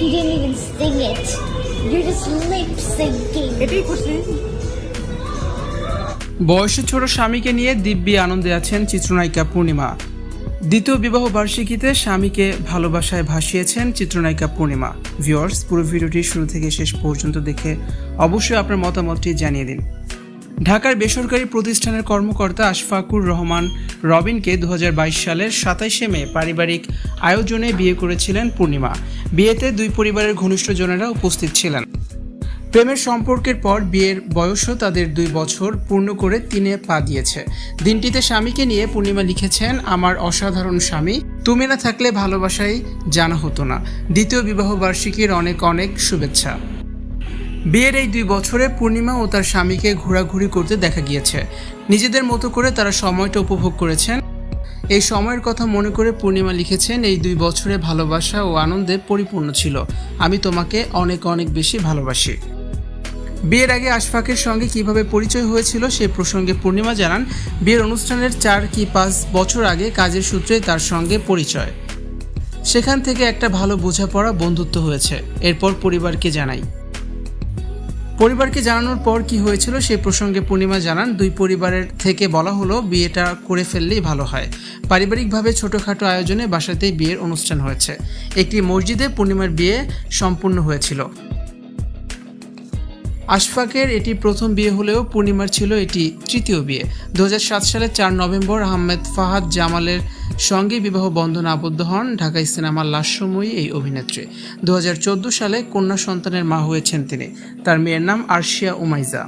You didn't even sing it. You're just lip syncing. এটাই করছি বয়সে ছোট স্বামীকে নিয়ে দিব্যি আনন্দে আছেন চিত্রনায়িকা পূর্ণিমা দ্বিতীয় বিবাহ বার্ষিকীতে স্বামীকে ভালোবাসায় ভাসিয়েছেন চিত্রনায়িকা পূর্ণিমা ভিউয়ার্স পুরো ভিডিওটি শুরু থেকে শেষ পর্যন্ত দেখে অবশ্যই আপনার মতামতটি জানিয়ে দিন ঢাকার বেসরকারি প্রতিষ্ঠানের কর্মকর্তা আশফাকুর রহমান রবিনকে দু হাজার বাইশ সালের সাতাইশে মে পারিবারিক আয়োজনে বিয়ে করেছিলেন পূর্ণিমা। বিয়েতে দুই পরিবারের ঘনিষ্ঠজনেরা উপস্থিত ছিলেন। প্রেমের সম্পর্কের পর বিয়ের বয়সও তাদের দুই বছর পূর্ণ করে তিনে পা দিয়েছে। দিনটিতে স্বামীকে নিয়ে পূর্ণিমা লিখেছেন, আমার অসাধারণ স্বামী, তুমি না থাকলে ভালোবাসাই জানা হতো না। দ্বিতীয় বিবাহ বার্ষিকীর অনেক অনেক শুভেচ্ছা। বিয়ের এই দুই বছরে পূর্ণিমা ও তার স্বামীকে ঘোরাঘুরি করতে দেখা গিয়েছে। নিজেদের মতো করে তারা সময়টা উপভোগ করেছেন। এই সময়ের কথা মনে করে পূর্ণিমা লিখেছেন, এই দুই বছরে ভালোবাসা ও আনন্দে পরিপূর্ণ ছিল। আমি তোমাকে অনেক অনেক বেশি ভালোবাসি। বিয়ের আগে আশফাকের সঙ্গে কীভাবে পরিচয় হয়েছিল সে প্রসঙ্গে পূর্ণিমা জানান, বিয়ের অনুষ্ঠানের চার কি পাঁচ বছর আগে কাজের সূত্রে তার সঙ্গে পরিচয়। সেখান থেকে একটা ভালো বোঝাপড়া বন্ধুত্ব হয়েছে। এরপর পরিবারকে জানাই। পরিবারকে জানানোর পর কি হয়েছিল সেই প্রসঙ্গে পূর্ণিমা জানান, দুই পরিবারের থেকে বলা হলো, বিয়েটা করে ফেললেই ভালো হয়। পারিবারিকভাবে ছোটোখাটো আয়োজনে বাসাতেই বিয়ের অনুষ্ঠান হয়েছে। একটি মসজিদে পূর্ণিমার বিয়ে সম্পূর্ণ হয়েছিল। আশফাকের এটি প্রথম বিয়ে হলেও পূর্ণিমার ছিল এটি তৃতীয় বিয়ে। দু হাজার সাত সালে চার নভেম্বর আহমেদ ফাহাদ জামালের সঙ্গে বিবাহ বন্ধন আবদ্ধ হন ঢাকাই সিনেমার লাস্যময়ী এই অভিনেত্রী। দু হাজার চোদ্দ সালে কন্যা সন্তানের মা হয়েছেন তিনি। তার মেয়ের নাম আরশিয়া উমাইজা।